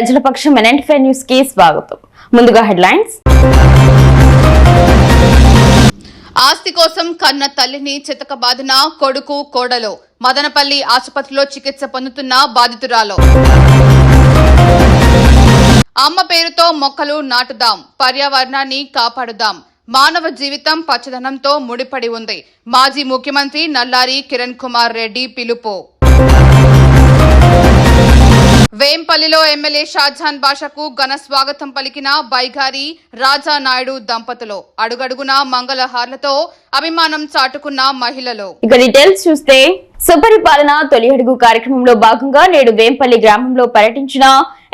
ప్రజలపక్షం న్యూస్కి స్వాగతం. ముందుగా హెడ్లైన్స్. ఆస్తి కోసం కన్న తల్లిని చితకబాదిన కొడుకు కోడలు. మదనపల్లి ఆసుపత్రిలో చికిత్స పొందుతున్న బాధితురాలు. అమ్మ పేరుతో మొక్కలు నాటుదాం పర్యావరణాన్ని కాపాడుదాం. మానవ జీవితం పచ్చదనంతో ముడిపడి ఉంది. మాజీ ముఖ్యమంత్రి నల్లారి కిరణ్ కుమార్ రెడ్డి పిలుపు. వేంపల్లిలో ఎమ్మెల్యే షాజహాన్ బాషాకు ఘన స్వాగతం పలికిన బైగారి రాజా నాయుడు దంపతులు. అడుగడుగున మంగళహార్లతో అభిమానం చాటుకున్న మహిళలు. ఇక డీటెయిల్స్ చూస్తే సుపరిపాలన తొలి అడుగు కార్యక్రమంలో భాగంగా నేడు వేంపల్లి గ్రామంలో పర్యటించిన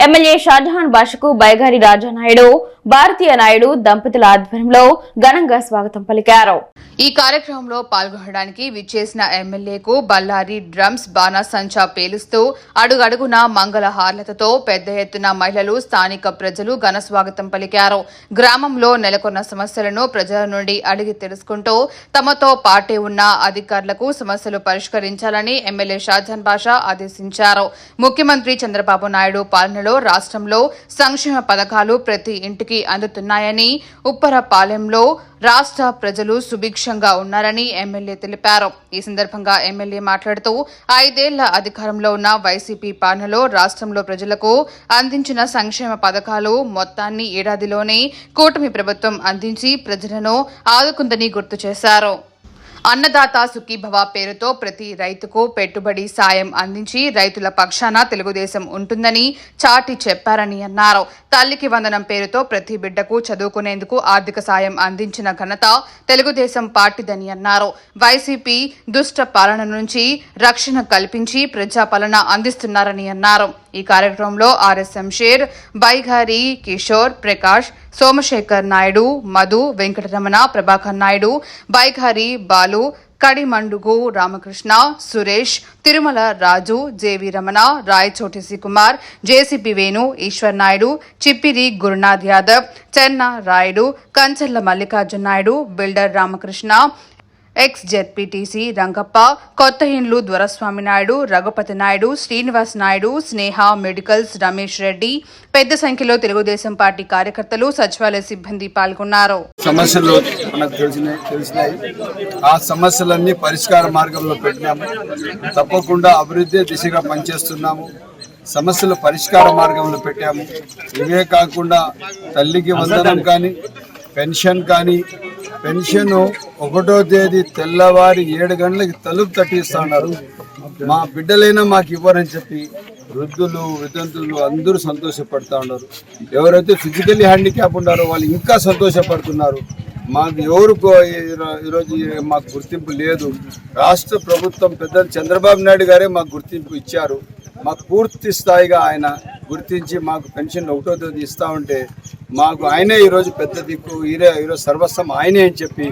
ఎమ్మెల్యే షాజహాన్ బాషకు బైగారి రాజానాయుడు భారతీయ నాయుడు దంపతుల ఆధ్వర్యంలో ఘనంగా స్వాగతం పలికారు. ఈ కార్యక్రమంలో పాల్గొనడానికి విచ్చేసిన ఎమ్మెల్యేకు బల్లారి డ్రమ్స్ బాణాసంచా పేలుస్తూ అడుగడుగున మంగళ హార్లతతో పెద్ద ఎత్తున మహిళలు స్థానిక ప్రజలు ఘన స్వాగతం పలికారు. గ్రామంలో నెలకొన్న సమస్యలను ప్రజల నుండి అడిగి తెలుసుకుంటూ తమతో పాటే ఉన్న అధికారులకు సమస్యలు పరిష్కరించాలని ఎమ్మెల్యే షాజాన్ బాషా ఆదేశించారు. ముఖ్యమంత్రి చంద్రబాబు నాయుడు పాలనలో రాష్ట్రంలో సంక్షేమ పథకాలు ప్రతి ఇంటికి అందుతున్నాయని ఉప్పరపాలెంలో రాష్ట్ర ప్రజలు సుభిక్షంగా ఉన్నారని ఎమ్మెల్యే తెలిపారు. ఈ సందర్భంగా ఎమ్మెల్యే మాట్లాడుతూ ఐదేళ్ళ అధికారంలో ఉన్న వైసీపీ పాలనలో రాష్ట్రంలో ప్రజలకు అందించిన సంక్షేమ పథకాలు మొత్తాన్ని ఏడాదిలోనే కూటమి ప్రభుత్వం అందించి ప్రజలను ఆదుకుందని గుర్తు చేశారు. అన్నదాత సుఖీభవ పేరుతో ప్రతి రైతుకు పెట్టుబడి సాయం అందించి రైతుల పక్షాన తెలుగుదేశం ఉంటుందని చాటి చెప్పారని అన్నారు. తల్లికి వందనం పేరుతో ప్రతి బిడ్డకు చదువుకునేందుకు ఆర్థిక సాయం అందించిన ఘనత తెలుగుదేశం పార్టీదని అన్నారు. వైసీపీ దుష్ట పాలన నుంచి రక్షణ కల్పించి ప్రజాపాలన అందిస్తున్నారని అన్నారు. ఈ కార్యక్రమంలో RSM Sher Baighari Kishore Prakash Somashekar Naidu Madhu Venkataramana Prabhakar Naidu Baighari Balu Kadimandugu Ramakrishna Suresh Tirumala Raju JV Ramana Rayachoti Kumar JCP Venu Eshwar Naidu Chippiri Gurunath Yadav Chenna Rayudu Kanchella Mallikarjuna Naidu builder Ramakrishna ex ZPTC Rangappa కొత్త ఇండ్లు Doraswamy Naidu Raghupathi Naidu Srinivas Naidu Sneha medicals Ramesh Reddy పెద్ద సంఖ్యలో Telugu Desam party కార్యకర్తలు సచివాలయ సిబ్బంది పాల్గొన్నారు. సమస్యలు మనకు తెలిసినాయి. ఆ సమస్యలన్నీ పరిష్కార మార్గంలో పెట్టినాము. తప్పకుండా అభివృద్ధి దిశగా పనిచేస్తున్నాము. సమస్యలు పరిష్కార మార్గంలో పెట్టాము. ఇవే కాకుండా తల్లికి వందనం కానీ పెన్షన్ కానీ పెన్షన్ ఒకటో తేదీ తెల్లవారి ఏడు గంటలకి తలుపు తట్టిస్తున్నారు మా బిడ్డలైనా మాకు ఇవ్వరని చెప్పి వృద్ధులు వితంతులు అందరూ సంతోషపడుతూ ఉన్నారు. ఎవరైతే ఫిజికల్లీ హ్యాండిక్యాప్ ఉన్నారో వాళ్ళు ఇంకా సంతోషపడుతున్నారు. మాకు ఎవరు ఈరోజు మాకు గుర్తింపు లేదు. రాష్ట్ర ప్రభుత్వం పెద్దలు చంద్రబాబు నాయుడు గారే మాకు గుర్తింపు ఇచ్చారు. మాకు పూర్తి స్థాయిగా ఆయన గుర్తించి మాకు పెన్షన్ ఒకటో తేదీ ఇస్తూ ఉంటే మాకు ఆయనే ఈరోజు పెద్ద దిక్కు ఈరే ఈరోజు సర్వస్వం ఆయనే అని చెప్పి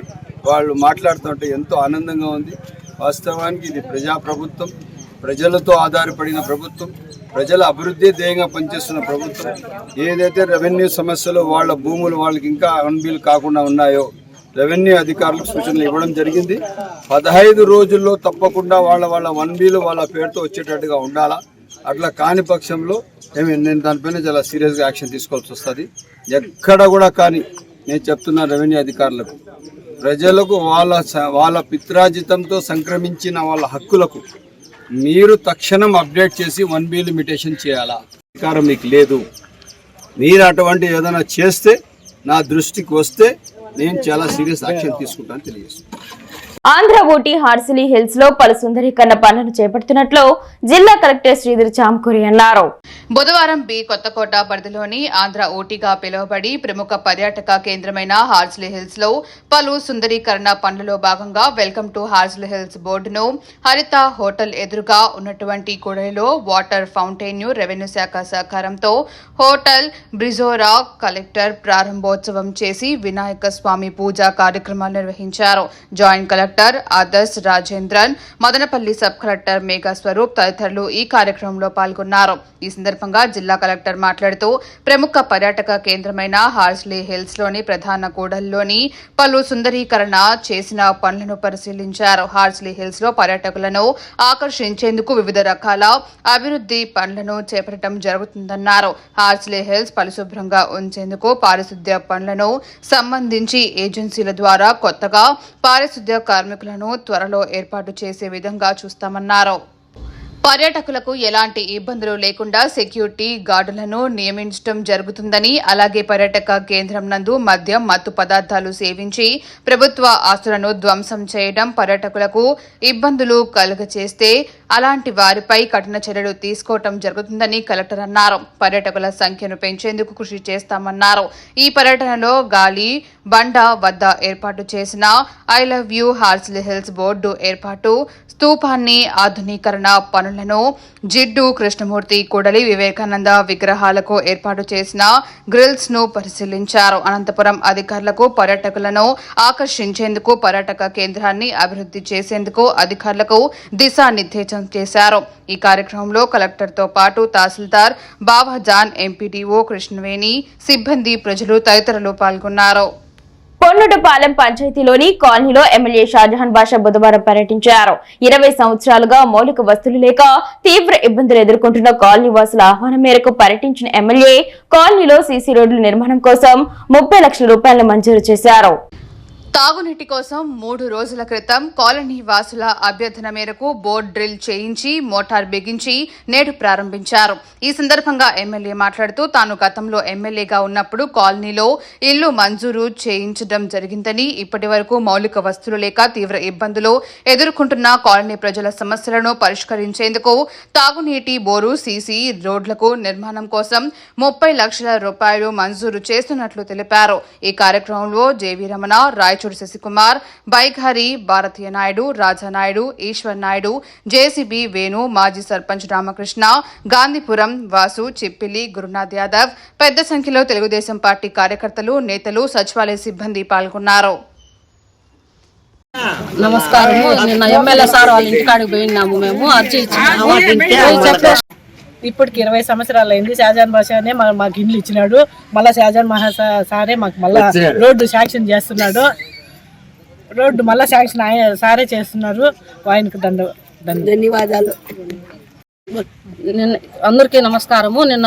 వాళ్ళు మాట్లాడుతుంటే ఎంతో ఆనందంగా ఉంది. వాస్తవానికి ఇది ప్రజాప్రభుత్వం ప్రజలతో ఆధారపడిన ప్రభుత్వం ప్రజల అభివృద్ధి ధ్యేయంగా పనిచేస్తున్న ప్రభుత్వం. ఏదైతే రెవెన్యూ సమస్యలు వాళ్ళ భూములు వాళ్ళకి ఇంకా అన్బిల్ కాకుండా ఉన్నాయో రెవెన్యూ అధికారులకు సూచనలు ఇవ్వడం జరిగింది. పదహైదు రోజుల్లో తప్పకుండా వాళ్ళ వాళ్ళ వన్ బీలు వాళ్ళ పేరుతో వచ్చేటట్టుగా ఉండాలా? అట్లా కాని పక్షంలో మేము నేను దానిపైన చాలా సీరియస్గా యాక్షన్ తీసుకోవాల్సి వస్తుంది. ఎక్కడ కూడా కానీ నేను చెప్తున్నా రెవెన్యూ అధికారులకు ప్రజలకు వాళ్ళ స- వాళ్ళ పిత్రాజితంతో సంక్రమించిన వాళ్ళ హక్కులకు మీరు తక్షణం అప్డేట్ చేసి వన్ బి లిమిటేషన్ చేయాలా? అధికారం మీకు లేదు. మీరు అటువంటి ఏదైనా చేస్తే నా దృష్టికి వస్తే నేను చాలా సీరియస్ యాక్షన్ తీసుకుంటాను తెలియజేస్తాను ఆంధ్ర ఊటీ హార్సిలీ హిల్స్లో పలు సుందరీకరణ పనులను చేపడుతున్నట్లు జిల్లా కలెక్టర్ శ్రీధర్ చాంకూరి అన్నారు. బుధవారం బి కొత్తకోట పరిధిలోని ఆంధ్ర ఓటీగా పిలువబడి ప్రముఖ పర్యాటక కేంద్రమైన హార్సిలీ హిల్స్లో పలు సుందరీకరణ పనులలో భాగంగా వెల్కమ్ టు హార్స్లీ హిల్స్ బోర్డును హరిత హోటల్ ఎదురుగా ఉన్నటువంటి కూడలిలో వాటర్ ఫౌంటైన్ను రెవెన్యూ శాఖ సహకారంతో హోటల్ బ్రిజోరా కలెక్టర్ ప్రారంభోత్సవం చేసి వినాయక స్వామి పూజా కార్యక్రమాలు నిర్వహించారు. Joint collector collector Adarsh Rajendran Madanapalli sub collector Megha Swaroop తదితరులు ఈ కార్యక్రమంలో పాల్గొన్నారు. ఈ సందర్భంగా జిల్లా కలెక్టర్ మాట్లాడుతూ ప్రముఖ పర్యాటక కేంద్రమైన హార్స్లీ హిల్స్లోని ప్రధాన కూడల్లోని పలు సుందరీకరణ చేసిన పనులను పరిశీలించారు. హార్స్లీ హిల్స్లో పర్యాటకులను ఆకర్షించేందుకు వివిధ రకాల అభివృద్ధి పనులను చేపట్టడం జరుగుతుందన్నారు. హార్స్లీ హిల్స్ పరిశుభ్రంగా ఉంచేందుకు పారిశుద్ధ్య పనులను సంబంధించి ఏజెన్సీల ద్వారా కొత్తగా పారిశుద్ధ్య కార్మికులను త్వరలో ఏర్పాటు చేసే విధంగా చూస్తామన్నారు. పర్యాటకులకు ఎలాంటి ఇబ్బందులు లేకుండా సెక్యూరిటీ గార్డులను నియమించడం జరుగుతుందని అలాగే పర్యాటక కేంద్రం నందు మద్యం మత్తు పదార్థాలు సేవించి ప్రభుత్వ ఆస్తులను ధ్వంసం చేయడం పర్యాటకులకు ఇబ్బందులు కలుగచేస్తే అలాంటి వారిపై కఠిన చర్యలు తీసుకోవటం జరుగుతుందని కలెక్టర్ అన్నారు. పర్యాటకుల సంఖ్యను పెంచేందుకు కృషి చేస్తామన్నారు. ఈ పర్యటనలో గాలి బండ వద్ద ఏర్పాటు చేసిన I love you Horsley hills board ఏర్పాటు స్తూపాన్ని ఆధునీకరణ పనులను జిడ్డు కృష్ణమూర్తి కూడలి వివేకానంద విగ్రహాలకు ఏర్పాటు చేసిన గ్రిల్స్ను పరిశీలించారు. అనంతపురం అధికారులకు పర్యాటకులను ఆకర్షించేందుకు పర్యాటక కేంద్రాన్ని అభివృద్ధి చేసేందుకు అధికారులకు దిశానిర్దేశం చేశారు. ఈ కార్యక్రమంలో కలెక్టర్తో పాటు తహసీల్దార్ బాబాజాన్ ఎంపీడీఓ కృష్ణవేణి సిబ్బంది ప్రజలు తదితరులు పాల్గొన్నారు. పొన్నుటపాలెం పంచాయతీలోని కాలనీలో ఎమ్మెల్యే షాజహాన్ బాషా బుధవారం పర్యటించారు. ఇరవై సంవత్సరాలుగా మౌలిక వస్తువులు లేక తీవ్ర ఇబ్బందులు ఎదుర్కొంటున్న కాలనీ వాసుల ఆహ్వానం మేరకు పర్యటించిన ఎమ్మెల్యే కాలనీలో సీసీ రోడ్ల నిర్మాణం కోసం ముప్పై లక్షల రూపాయలు మంజూరు చేశారు. తాగునీటి కోసం మూడు రోజుల క్రితం కాలనీ వాసుల అభ్యర్థన మేరకు బోర్డ్ డ్రిల్ చేయించి మోటార్ బిగించి నేడు ప్రారంభించారు. ఈ సందర్భంగా ఎమ్మెల్యే మాట్లాడుతూ తాను గతంలో ఎమ్మెల్యేగా ఉన్నప్పుడు కాలనీలో ఇల్లు మంజూరు చేయించడం జరిగిందని ఇప్పటి వరకు మౌలిక వస్తువులు లేక తీవ్ర ఇబ్బందులు ఎదుర్కొంటున్న కాలనీ ప్రజల సమస్యలను పరిష్కరించేందుకు తాగునీటి బోరు సీసీ రోడ్లకు నిర్మాణం కోసం ముప్పై లక్షల రూపాయలు మంజూరు చేస్తున్నట్లు తెలిపారు. ఈ కార్యక్రమంలో జేవీ రమణ రాయచూరు శశికుమార్ బైఘారి భారతీయ నాయుడు రాజానాయుడు ఈశ్వర్ నాయుడు జేసీబీ వేణు మాజీ సర్పంచ్ రామకృష్ణ గాంధీపురం వాసు చిప్పిలి గురునాథ్ యాదవ్ పెద్ద సంఖ్యలో తెలుగుదేశం పార్టీ కార్యకర్తలు నేతలు సచివాలయ సిబ్బంది పాల్గొన్నారు. నమస్కారము. నిన్న ఎమ్మెల్యే సార్ వాళ్ళ ఇంటికాడికి పోయినాము మేము. అర్జీ ఇచ్చినాము. ఇప్పటికి ఇరవై సంవత్సరాలు అయింది షాజాన్ బాషానే మా- మాకు ఇల్లు ఇచ్చినాడు. మళ్ళా షాజాన్ మహా సారే మాకు మళ్ళా రోడ్డు శాంక్షన్ చేస్తున్నాడు. రోడ్డు మళ్ళా శాంక్షన్ ఆయన సారే చేస్తున్నారు. ఆయనకు దండ ధన్యవాదాలు. నిన్న అందరికీ నమస్కారము. నిన్న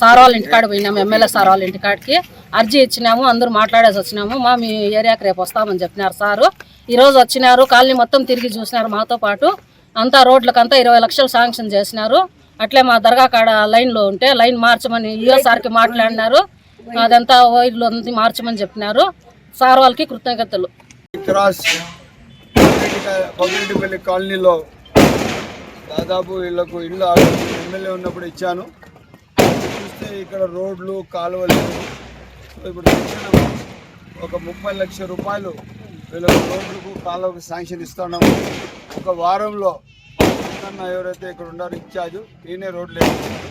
సార్ వాళ్ళ ఇంటికాడికి పోయినాము ఎమ్మెల్యే సార్ వాళ్ళ ఇంటికాడికి. అర్జీ ఇచ్చినాము అందరూ మాట్లాడేసి వచ్చినాము. మా మీ ఏరియాకి రేపు వస్తామని చెప్పినారు సారు. ఈ రోజు వచ్చినారు కాలనీ మొత్తం తిరిగి చూసినారు మాతో పాటు. అంతా రోడ్లకంతా ఇరవై లక్షలు శాంక్షన్ చేసినారు. అట్లే మా దర్గా కాడ లైన్లో ఉంటే లైన్ మార్చమని ఈఓ సార్కి మాట్లాడినారు. అదంతా వైర్లు మార్చమని చెప్పినారు. సార్ వాళ్ళకి కృతజ్ఞతలు. క్రాస్ పగిరెడ్డిపల్లి కాలనీలో దాదాపు వీళ్ళకు ఇల్లు ఎమ్మెల్యే ఉన్నప్పుడు ఇచ్చాను. చూస్తే ఇక్కడ రోడ్లు కాలువలు. ఇప్పుడు ఒక ముప్పై లక్షల రూపాయలు వీళ్ళకు రోడ్లకు కాలువకు శాంక్షన్ ఇస్తున్నాము ఒక వారంలో అన్న ఎవరైతే ఇక్కడ ఉన్నారో ఇన్ఛార్జ్ ఈయనే రోడ్లు వేస్తున్నారు.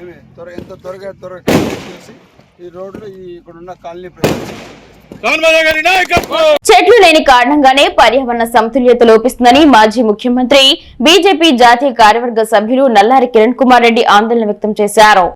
ఏమి? త్వర ఎంత త్వరగా త్వరగా చేసి ఈ రోడ్లు ఈ ఇక్కడ ఉన్న కాలనీ ప్రజలు చెట్లు లేని కారణంగానే పర్యావరణ సమతుల్యత లోపిస్తుందని మాజీ ముఖ్యమంత్రి బీజేపీ జాతీయ కార్యవర్గ సభ్యులు నల్లారి కిరణ్ కుమార్ రెడ్డి ఆందోళన వ్యక్తం చేశారు.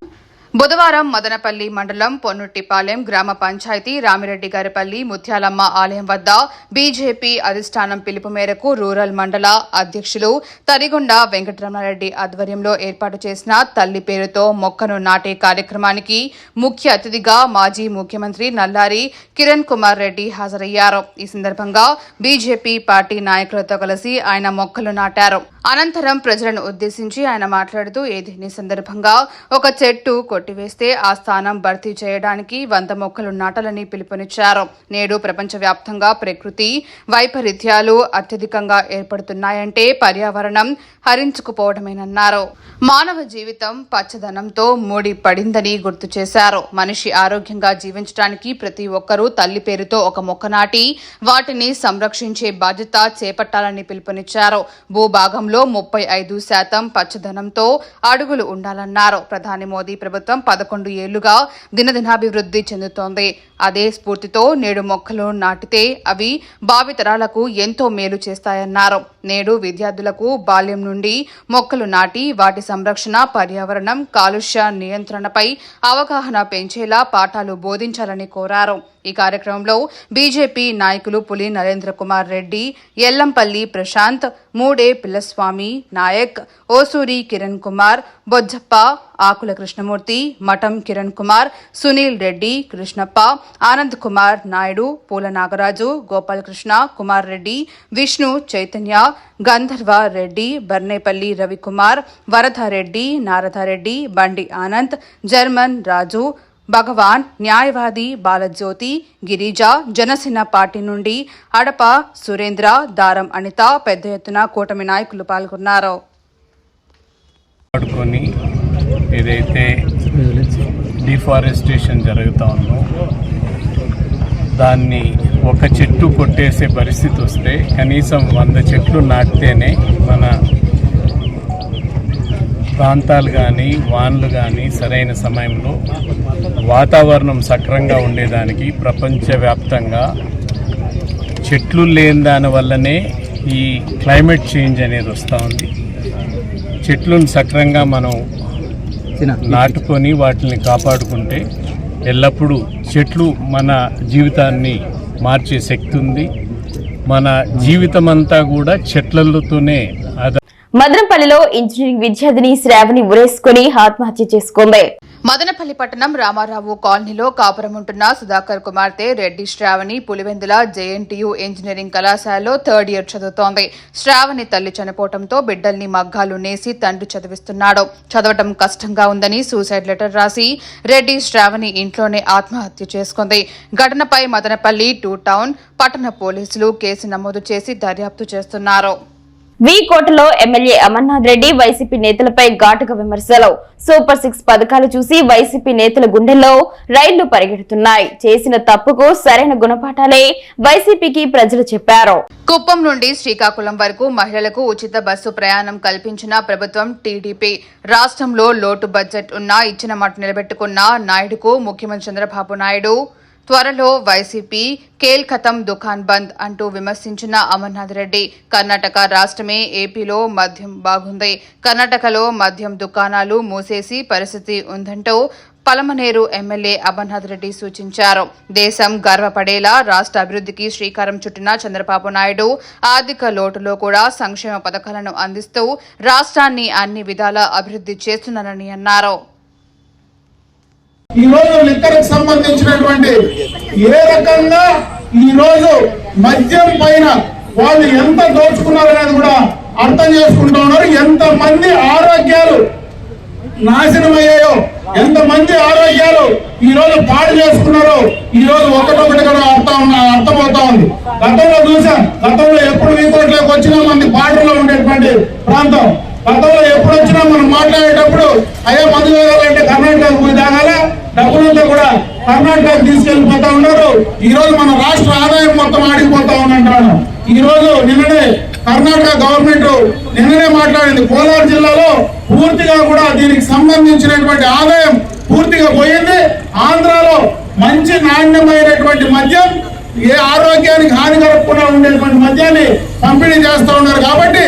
బుధవారం మదనపల్లి మండలం పొన్నుట్టిపాలెం గ్రామ పంచాయతీ రామిరెడ్డి గారిపల్లి ముత్యాలమ్మ ఆలయం వద్ద బీజేపీ అధిష్టానం పిలుపు మేరకు రూరల్ మండల అధ్యక్షులు తరిగొండ వెంకటరమణారెడ్డి ఆధ్వర్యంలో ఏర్పాటు చేసిన తల్లి పేరుతో మొక్కను నాటే కార్యక్రమానికి ముఖ్య అతిథిగా మాజీ ముఖ్యమంత్రి నల్లారి కిరణ్ కుమార్ రెడ్డి హాజరయ్యారు. ఈ సందర్భంగా బీజేపీ పార్టీ నాయకులతో కలిసి ఆయన మొక్కలు నాటారు. అనంతరం ప్రజలను ఉద్దేశించి ఆయన మాట్లాడుతూ ఏ దీని సందర్భంగా ఒక చెట్టు కొట్టివేస్తే ఆ స్థానం భర్తీ చేయడానికి వంద మొక్కలు నాటాలని పిలుపునిచ్చారు. నేడు ప్రపంచవ్యాప్తంగా ప్రకృతి వైపరీత్యాలు అత్యధికంగా ఏర్పడుతున్నాయంటే పర్యావరణం హరించుకుపోవడమేనన్నారు. మానవ జీవితం పచ్చదనంతో మూడి పడిందని గుర్తు చేశారు. మనిషి ఆరోగ్యంగా జీవించడానికి ప్రతి ఒక్కరూ తల్లి పేరుతో ఒక మొక్క నాటి వాటిని సంరక్షించే బాధ్యత చేపట్టాలని పిలుపునిచ్చారు. భూభాగంలో ముప్పై ఐదు శాతం పచ్చదనంతో అడుగులు ఉండాలన్నారు. ప్రధాని మోదీ ప్రభుత్వం ప్రభుత్వం పదకొండు ఏళ్ళుగా దినదినాభివృద్ధి చెందుతోంది. అదే స్ఫూర్తితో నేడు మొక్కలు నాటితే అవి భావితరాలకు ఎంతో మేలు చేస్తాయన్నారు. నేడు విద్యార్థులకు బాల్యం నుండి మొక్కలు నాటి వాటి సంరక్షణ పర్యావరణం కాలుష్య నియంత్రణపై అవగాహన పెంచేలా పాఠాలు బోధించాలని కోరారు. ఈ కార్యక్రమంలో బీజేపీ నాయకులు పులి నరేంద్ర కుమార్ రెడ్డి ఎల్లంపల్లి ప్రశాంత్ మూడే పిల్లస్వామి నాయక్ ఓసూరి కిరణ్ కుమార్ బొజ్జప్ప ఆకుల కృష్ణమూర్తి మఠం కిరణ్ కుమార్ సునీల్ రెడ్డి కృష్ణప్ప ఆనంద్ కుమార్ నాయుడు పూల నాగరాజు గోపాలకృష్ణ కుమార్ రెడ్డి విష్ణు చైతన్య గంధర్వ రెడ్డి బర్నేపల్లి రవికుమార్ వరదారెడ్డి నారదారెడ్డి బండి ఆనంద్ జర్మన్ రాజు భగవాన్ న్యాయవాది బాలజ్యోతి గిరిజ జనసేన పార్టీ నుండి అడప సురేంద్ర దారం అనిత పెద్ద ఎత్తున కూటమి నాయకులు పాల్గొన్నారు. ఏదైతే డిఫారెస్టేషన్ జరుగుతూ ఉందో దాన్ని ఒక చెట్టు కొట్టేసే పరిస్థితి వస్తే కనీసం వంద చెట్లు నాటితేనే మన ప్రాంతాలు కానీ వాన్లు కానీ సరైన సమయంలో వాతావరణం సక్రంగా ఉండేదానికి ప్రపంచవ్యాప్తంగా చెట్లు లేని దాని వల్లనే ఈ క్లైమేట్ చేంజ్ అనేది వస్తూ ఉంది. చెట్లను సక్రంగా మనం నాటుకొని వాటిని కాపాడుకుంటే ఎల్లప్పుడూ చెట్లు మన జీవితాన్ని మార్చే శక్తి ఉంది. మన జీవితం అంతా కూడా చెట్లతోనే మద్రంపల్లిలో మదనపల్లిలో ఇంజనీరింగ్ విద్యార్థిని శ్రావణి ఉరేసుకుని ఆత్మహత్య చేసుకుంది మదనపల్లి పట్టణం రామారావు కాలనీలో కాపురం ఉంటున్న సుధాకర్ కుమార్తె రెడ్డి శ్రావణి పులివెందుల జేఎన్టీయు ఇంజనీరింగ్ కళాశాలలో థర్డ్ ఇయర్ చదువుతోంది. శ్రావణి తల్లి చనిపోవడంతో బిడ్డల్ని మగ్గాలు నేసి తండ్రి చదివిస్తున్నాడు. చదవటం కష్టంగా ఉందని సూసైడ్ లెటర్ రాసి రెడ్డి శ్రావణి ఇంట్లోనే ఆత్మహత్య చేసుకుంది. ఘటనపై మదనపల్లి టూ టౌన్ పట్టణ పోలీసులు కేసు నమోదు చేసి దర్యాప్తు చేస్తున్నారు. వి కోటలో ఎమ్మెల్యే అమర్నాథ్ రెడ్డి వైసీపీ నేతలపై ఘాటుగా విమర్శలు. సూపర్ సిక్స్ పథకాలు చూసి వైసీపీ నేతల గుండెల్లో రైళ్ళు పరిగెడుతున్నాయి. చేసిన తప్పుకు సరైన గుణపాఠాలే వైసీపీకి ప్రజలు చెప్పారు. కుప్పం నుండి శ్రీకాకుళం వరకు మహిళలకు ఉచిత బస్సు ప్రయాణం కల్పించిన ప్రభుత్వం టీడీపీ. రాష్ట్రంలో లోటు బడ్జెట్ ఉన్నా ఇచ్చిన మాట నిలబెట్టుకున్న నాయుడుకు ముఖ్యమంత్రి చంద్రబాబు నాయుడు త్వరలో వైసీపీ కేల్ ఖతం దుకాన్ బంద్ అంటూ విమర్శించిన అమర్నాథ్ రెడ్డి కర్ణాటక రాష్ట్రమే ఏపీలో మద్యం బాగుంది. కర్ణాటకలో మద్యం దుకాణాలు మూసేసి పరిస్థితి ఉందంటూ పలమనేరు ఎమ్మెల్యే అమర్నాథ్ రెడ్డి సూచించారు. దేశం గర్వపడేలా రాష్ట్ర అభివృద్ధికి శ్రీకారం చుట్టిన చంద్రబాబు నాయుడు ఆర్థిక లోటులో కూడా సంక్షేమ పథకాలను అందిస్తూ రాష్ట్రాన్ని అన్ని విధాలా అభివృద్ధి చేస్తున్నారని అన్నారు. ఈ రోజు లిక్కర్కి సంబంధించినటువంటి ఏ రకంగా ఈ రోజు మద్యం పైన వాళ్ళు ఎంత దోచుకున్నారు అనేది కూడా అర్థం చేసుకుంటూ ఉన్నారు. ఎంత మంది ఆరోగ్యాలు నాశనం అయ్యాయో ఎంత మంది ఆరోగ్యాలు ఈ రోజు పాడు చేసుకున్నారో ఈ రోజు ఒకటొకటి కూడా అర్థం అర్థమవుతా ఉంది. గతంలో చూసాం గతంలో ఎప్పుడు వీకోట్లోకి వచ్చినా మంది పాటల్లో ఉండేటువంటి ప్రాంతం. గతంలో ఎప్పుడు వచ్చినా మనం మాట్లాడేటప్పుడు అయ్యా మందు తాగాలంటే కర్ణాటక పోయి తాగాలా? డబ్బులతో కూడా కర్ణాటకకు తీసుకెళ్ళిపోతా ఉన్నారు. ఈ రోజు మన రాష్ట్ర ఆదాయం మొత్తం ఆడిపోతా ఉందంటాను ఈ రోజు నిన్ననే కర్ణాటక గవర్నమెంట్ నిన్ననే మాట్లాడింది. కోలార్ జిల్లాలో పూర్తిగా కూడా దీనికి సంబంధించినటువంటి ఆదాయం పూర్తిగా పోయింది. ఆంధ్రాలో మంచి నాణ్యమైనటువంటి మద్యం ఏ ఆరోగ్యానికి హానికరకుండా ఉండేటువంటి మద్యాన్ని పంపిణీ చేస్తూ ఉన్నారు కాబట్టి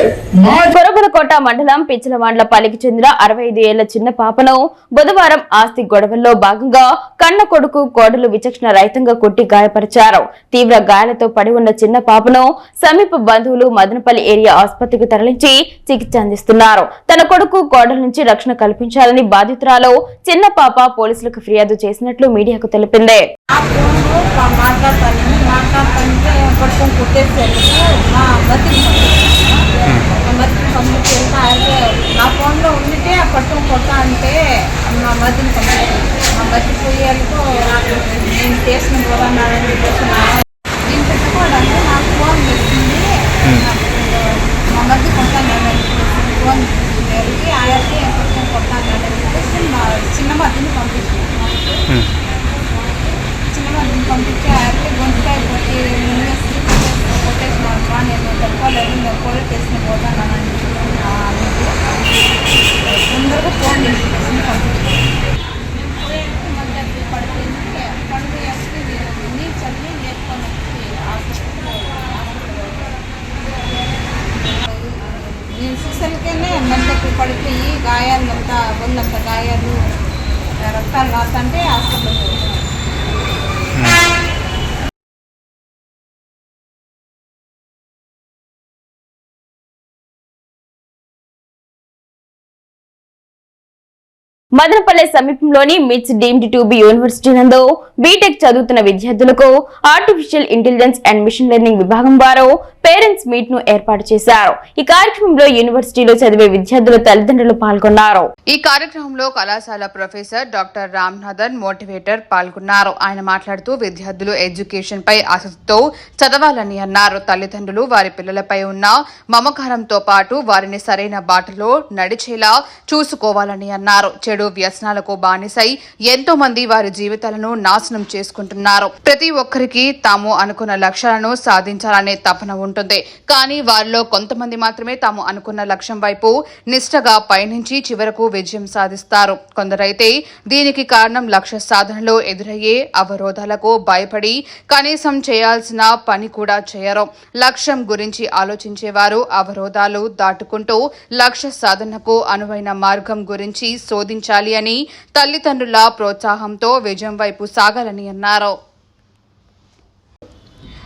మండలం పిచ్చలవాండ్లపల్లికి చెందిన అరవై ఐదు ఏళ్ళ చిన్న పాపను బుధవారం ఆస్తి గొడవల్లో భాగంగా కన్న కొడుకు కోడలు విచక్షణ రహితంగా కొట్టి గాయపరిచారు. తీవ్ర గాయాలతో పడి ఉన్న చిన్న పాపను సమీప బంధువులు మదనపల్లి ఏరియా ఆసుపత్రికి తరలించి చికిత్స అందిస్తున్నారు. తన కొడుకు కోడల నుంచి రక్షణ కల్పించాలని బాధితురాలు చిన్న పాప పోలీసులకు ఫిర్యాదు చేసినట్లు మీడియాకు తెలిపింది. ఆ ఫోను కొట్టేసరికి మా బతికి బతికి పంపించి వెళ్తా నా ఫోన్లో ఉండితే పట్టుకొని కొడతా అంటే మా మధ్యని పంపించారు మా బతికి పోయేందుకు నేను చేసిన పోరాడాలని చెప్పేసి నేను పెట్టుకోవడానికి నాకు ఫోన్ వచ్చింది మా మధ్య కొట్టాను ఫోన్ ఆయనకి పట్టుకొని కొట్టాను అని చెప్పేసి మా చిన్న మధ్యని పంపించాను ఇచ్చినామో అందుకు పంపించి అరటి గుంటకాయ కొట్టి ముందేసి కొట్టేసినారు బా నేను తక్కువలేదు నేను కూడా తెలిసిన పోతాను అని తొందరగా ఫోన్ చేసి పంపించాను చూసరికనే మంటకి పడిపోయి గాయాలు అంతా ఒళ్ళంత గాయాలు రక్తాలు రాస్తుంటే హాస్పిటల్ మదనపల్లె సమీపంలోని MITS deemed to be university నందు బీటెక్ చదువుతున్న విద్యార్థులకు artificial intelligence and machine learning విభాగం వారు పేరెంట్స్ మీట్ను ఏర్పాటు చేశారు. ఈ కార్యక్రమంలో యూనివర్సిటీలో చదివే విద్యార్థుల తల్లిదండ్రులు పాల్గొన్నారు. ఈ కార్యక్రమంలో కళాశాల ప్రొఫెసర్ డాక్టర్ రామ్నాథన్ మోటివేటర్ పాల్గొన్నారు. ఆయన మాట్లాడుతూ విద్యార్థులు ఎడ్యుకేషన్ పై ఆసక్తితో చదవాలని అన్నారు. తల్లిదండ్రులు వారి పిల్లలపై ఉన్న మమకారంతో పాటు వారిని సరైన బాటలో నడిచేలా చూసుకోవాలని అన్నారు. చెడు వ్యసనాలకు బానిసై ఎంతో మంది వారి జీవితాలను నాశనం చేసుకుంటున్నారు. ప్రతి ఒక్కరికి తాము అనుకున్న లక్ష్యాలను సాధించాలనే తపన ఉంటుంది. కానీ వారిలో కొంతమంది మాత్రమే తాము అనుకున్న లక్ష్యం వైపు నిష్ఠగా పయనించి చివరకు విజయం సాధిస్తారు. కొందరైతే దీనికి కారణం లక్ష్య సాధనలో ఎదురయ్యే అవరోధాలకు భయపడి కనీసం చేయాల్సిన పని కూడా చేయరు. లక్ష్యం గురించి ఆలోచించేవారు అవరోధాలు దాటుకుంటూ లక్ష్య సాధనకు అనువైన మార్గం గురించి శోధించాలి అని తల్లిదండ్రుల ప్రోత్సాహంతో విజయం వైపు సాగాలని అన్నారు.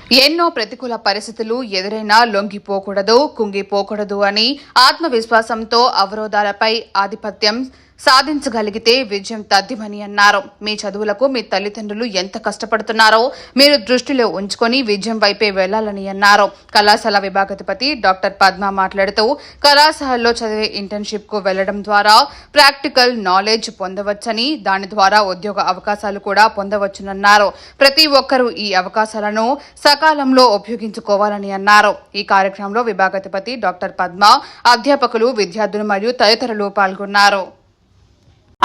ఎన్నో ప్రతికూల పరిస్థితులు ఎదురైనా లొంగిపోకూడదు కుంగిపోకూడదు అని ఆత్మవిశ్వాసంతో అవరోధాలపై ఆధిపత్యం సాధించగలిగితే విజయం తథ్యమని అన్నారు. మీ చదువులకు మీ తల్లిదండ్రులు ఎంత కష్టపడుతున్నారో మీరు దృష్టిలో ఉంచుకొని విజయం వైపే వెళ్ళాలని అన్నారు. కళాశాల విభాగాధిపతి డాక్టర్ పద్మ మాట్లాడుతూ కళాశాలలో చదివే ఇంటర్న్షిప్కు వెళ్ళడం ద్వారా ప్రాక్టికల్ నాలెడ్జ్ పొందవచ్చని దాని ద్వారా ఉద్యోగ అవకాశాలు కూడా పొందవచ్చునన్నారు. ప్రతి ఒక్కరూ ఈ అవకాశాలను సకాలంలో ఉపయోగించుకోవాలని అన్నారు. ఈ కార్యక్రమంలో విభాగాధిపతి డాక్టర్ పద్మ అధ్యాపకులు విద్యార్థులు మరియు తదితరులు పాల్గొన్నారు.